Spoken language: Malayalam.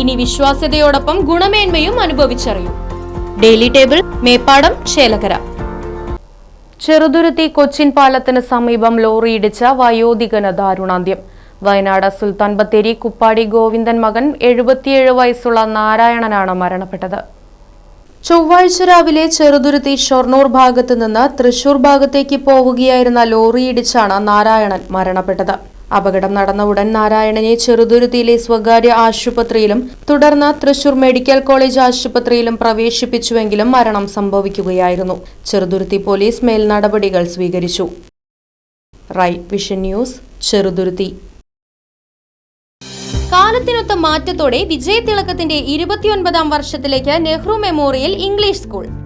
ഇനി വിശ്വാസ്യതയോടൊപ്പം ഗുണമേന്മയും അനുഭവിച്ചറിയൂ. ഡെയിലി ടേബിൾ മേപ്പാടം ചേലകര ചെറുതുരുത്തി കൊച്ചിൻ പാലത്തിന് സമീപം ലോറിയിടിച്ച വയോധികന് ദാരുണാന്ത്യം. വയനാട് സുൽത്താൻ ബത്തേരി കുപ്പാടി ഗോവിന്ദൻ മകൻ എഴുപത്തിയേഴ് വയസ്സുള്ള നാരായണനാണ് മരണപ്പെട്ടത്. ചൊവ്വാഴ്ച രാവിലെ ചെറുതുരുത്തി ഷൊർണൂർ ഭാഗത്ത് നിന്ന് തൃശൂർ ഭാഗത്തേക്ക് പോവുകയായിരുന്ന ലോറിയിടിച്ചാണ് നാരായണൻ മരണപ്പെട്ടത്. അപകടം നടന്ന ഉടൻ നാരായണനെ ചെറുതുരുത്തിയിലെ സ്വകാര്യ ആശുപത്രിയിലും തുടർന്ന് തൃശൂർ മെഡിക്കൽ കോളേജ് ആശുപത്രിയിലും പ്രവേശിപ്പിച്ചുവെങ്കിലും മരണം സംഭവിക്കുകയായിരുന്നു. ചെറുതുരുത്തി പോലീസ് മേൽ നടപടികൾ സ്വീകരിച്ചു. Right Vision News Cheruthuruthy. കാലത്തിനൊത്ത മാറ്റത്തോടെ വിജയതിളക്കത്തിന്റെ ഇരുപത്തിയൊൻപതാം വർഷത്തിലേക്ക് നെഹ്റു മെമ്മോറിയൽ ഇംഗ്ലീഷ് സ്കൂൾ.